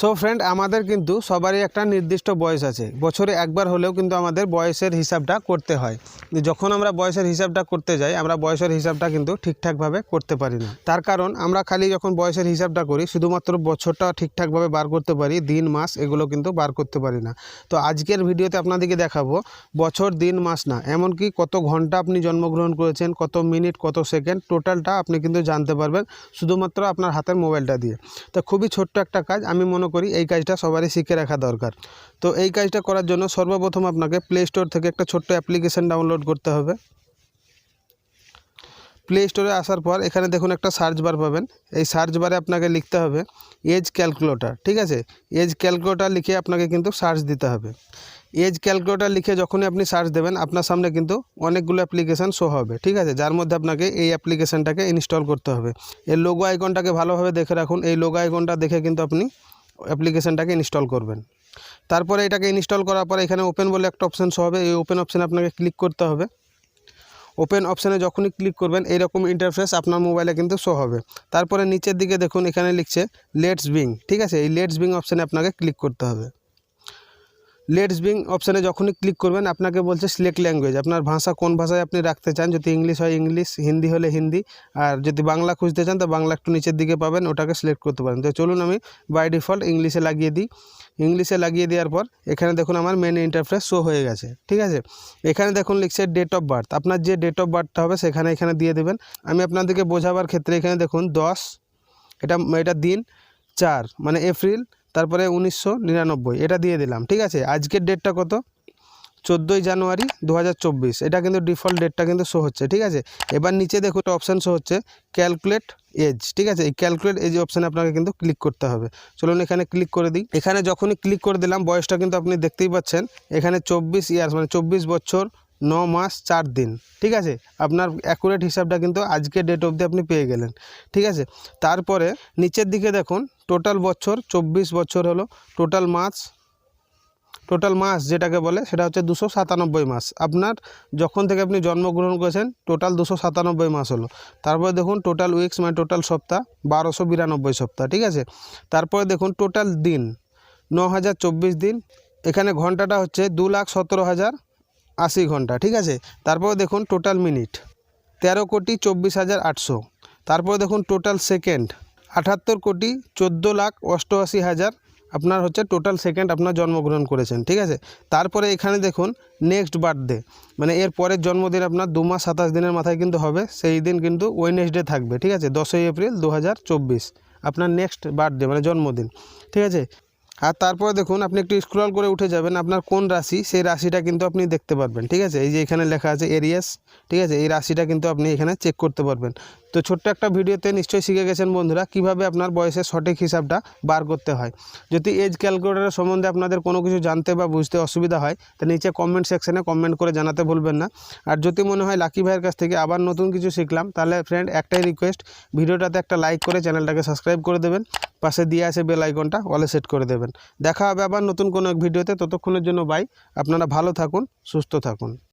So friend আমাদের কিন্তু সবারই একটা নির্দিষ্ট বয়স আছে। বছরে একবার হলেও কিন্তু আমাদের বয়সের হিসাবটা করতে হয়। যখন আমরা বয়সের হিসাবটা করতে যাই, আমরা বয়সের হিসাবটা কিন্তু ঠিকঠাকভাবে করতে পারি না। তার কারণ, আমরা খালি যখন বয়সের হিসাবটা করি, শুধুমাত্র বছরটা ঠিকঠাকভাবে বার করতে পারি, দিন, মাস, এগুলো কিন্তু বার করতে পারি না। তো আজকের ভিডিওতে আপনাদেরকে দেখাবো, বছর, দিন, মাস না, এমনকি কত ঘণ্টা আপনি জন্মগ্রহণ করেছেন, কত মিনিট, কত সেকেন্ড, টোটালটা আপনি কিন্তু জানতে পারবেন, শুধুমাত্র আপনার হাতের মোবাইলটা দিয়ে। তো খুবই ছোট্ট একটা কাজ, আমি মনে করি, এই কাজটা সবারই শিখে রাখা দরকার। তো এই কাজটা করার জন্য সর্বপ্রথম আপনাকে প্লে স্টোর থেকে একটা ছোট্ট অ্যাপ্লিকেশন ডাউনলোড করতে হবে। প্লে স্টোরে আসার পর এখানে দেখুন একটা সার্চ বার পাবেন। এই সার্চ বারে আপনাকে লিখতে হবে এজ ক্যালকুলেটর ঠিক আছে? এজ ক্যালকুলেটর লিখে আপনাকে কিন্তু সার্চ দিতে হবে। এজ ক্যালকুলেটর লিখে যখনই আপনি সার্চ দেবেন, আপনার সামনে কিন্তু অনেকগুলো অ্যাপ্লিকেশান শো হবে, ঠিক আছে? যার মধ্যে আপনাকে এই অ্যাপ্লিকেশানটাকে ইনস্টল করতে হবে। এর লোগো আইকনটাকে ভালোভাবে দেখে রাখুন। এই লোগো আইকনটা দেখে কিন্তু আপনি অ্যাপ্লিকেশানটাকে ইনস্টল করবেন। তারপরে এটাকে ইনস্টল করার পরে এখানে ওপেন বলে একটা অপশান হবে। এই ওপেন অপশানে আপনাকে ক্লিক করতে হবে। ওপেন অপশানে যখনই ক্লিক করবেন, এইরকম ইন্টারফেস আপনার মোবাইলে কিন্তু শো হবে। তারপরে নিচের দিকে দেখুন, এখানে লিখছে লেটস বিং ঠিক আছে? এই লেটস বিং অপশানে আপনাকে ক্লিক করতে হবে। লেটস বিং অপশানে যখনই ক্লিক করবেন, আপনাকে বলছে সিলেক্ট ল্যাঙ্গুয়েজ আপনার ভাষা কোন ভাষায় আপনি রাখতে চান? যদি ইংলিশ হয় ইংলিশ হিন্দি হলে হিন্দি, আর যদি বাংলা খুঁজতে চান, তো বাংলা একটু নিচের দিকে পাবেন, ওটাকে সিলেক্ট করতে পারেন। তো চলুন আমি বাই ডিফল্ট ইংলিশে লাগিয়ে দিই। ইংলিশে লাগিয়ে দেওয়ার পর, এখানে দেখুন আমার মেন ইন্টারফেস শো হয়ে গেছে। ঠিক আছে? এখানে দেখুন লিখছে ডেট অফ বার্থ আপনার যে ডেট অফ বার্থটা হবে, সেখানে এখানে দিয়ে দেবেন। আমি আপনাদেরকে বোঝাবার ক্ষেত্রে এখানে দেখুন দশ, এটা এটা দিন, চার মানে এপ্রিল তারপরে উনিশশো নিরানব্বই, এটা দিয়ে দিলাম, ঠিক আছে? আজকের ডেটটা কত? চোদ্দোই জানুয়ারি দু হাজার চব্বিশ, এটা কিন্তু ডিফল্ট ডেটটা কিন্তু শো হচ্ছে, ঠিক আছে? এবার নিচে দেখুন একটা অপশান শো হচ্ছে ক্যালকুলেট এজ ঠিক আছে? এই ক্যালকুলেট এজ অপশানে আপনাকে কিন্তু ক্লিক করতে হবে। চলুন এখানে ক্লিক করে দিই। এখানে যখনই ক্লিক করে দিলাম, বয়সটা কিন্তু আপনি দেখতেই পাচ্ছেন, এখানে চব্বিশ ইয়ার্স মানে চব্বিশ বছর ন মাস চার দিন, ঠিক আছে? আপনার অ্যাকুরেট হিসাবটা কিন্তু আজকে ডেট অবধি আপনি পেয়ে গেলেন, ঠিক আছে? তারপরে নিচের দিকে দেখুন টোটাল বছর, চব্বিশ বছর হলো টোটাল মাস টোটাল মাস যেটাকে বলে সেটা হচ্ছে দুশো সাতানব্বই মাস। আপনার যখন থেকে আপনি জন্মগ্রহণ করেছেন টোটাল দুশো সাতানব্বই মাস হলো। তারপরে দেখুন টোটাল উইকস মানে টোটাল সপ্তাহ, বারোশো বিরানব্বই সপ্তাহ, ঠিক আছে? তারপরে দেখুন টোটাল দিন, ন হাজার চব্বিশ দিন, এখানে ঘন্টাটা হচ্ছে দু লাখ সতেরো হাজার আশি ঘণ্টা, ঠিক আছে? তারপরে দেখুন টোটাল মিনিট তেরো কোটি চব্বিশ হাজার আটশো। তারপরে দেখুন টোটাল সেকেন্ড আটাত্তর কোটি চোদ্দ লাখ অষ্টআশি হাজার আপনার হচ্ছে টোটাল সেকেন্ড আপনার জন্মগ্রহণ করেছেন, ঠিক আছে? তারপরে এখানে দেখুন নেক্সট বার্থডে মানে এর পরের জন্মদিন আপনার দু মাস সাতাশ দিনের মাথায় কিন্তু হবে, সেই দিন কিন্তু ওয়েনেসডে থাকবে, ঠিক আছে? দশই এপ্রিল দু হাজার চব্বিশ, আপনার নেক্সট বার্থডে মানে জন্মদিন, ঠিক আছে? আর তারপরে দেখুন, আপনি একটু স্ক্রল করে উঠে যাবেন, আপনার কোন রাশি, সেই রাশিটা কিন্তু আপনি দেখতে পারবেন, ঠিক আছে? এই যে এখানে লেখা আছে এরিয়াস ঠিক আছে? এই রাশিটা কিন্তু আপনি এখানে চেক করতে পারবেন। তো ছোট্ট একটা ভিডিওতে নিশ্চয়ই শিখে গেছেন বন্ধুরা কীভাবে আপনার বয়সের সঠিক হিসাবটা বার করতে হয়। যদি এজ ক্যালকুলেটরের সম্বন্ধে আপনাদের কোনো কিছু জানতে বা বুঝতে অসুবিধা হয়, তো নিচে কমেন্ট সেকশনে কমেন্ট করে জানাতে ভুলবেন না। আর যদি মনে হয় লাকি ভাইয়ের কাছ থেকে আবার নতুন কিছু শিখলাম, তাহলে ফ্রেন্ড একটাই রিকোয়েস্ট ভিডিওটাতে একটা লাইক করে চ্যানেলটাকে সাবস্ক্রাইব করে দেবেন। পাশে দিয়ে আছে বেল আইকনটা অলে সেট করে দেবেন। দেখা হবে আবার নতুন কোনো এক ভিডিওতে, ততক্ষণের জন্য বাই আপনারা ভালো থাকুন, সুস্থ থাকুন।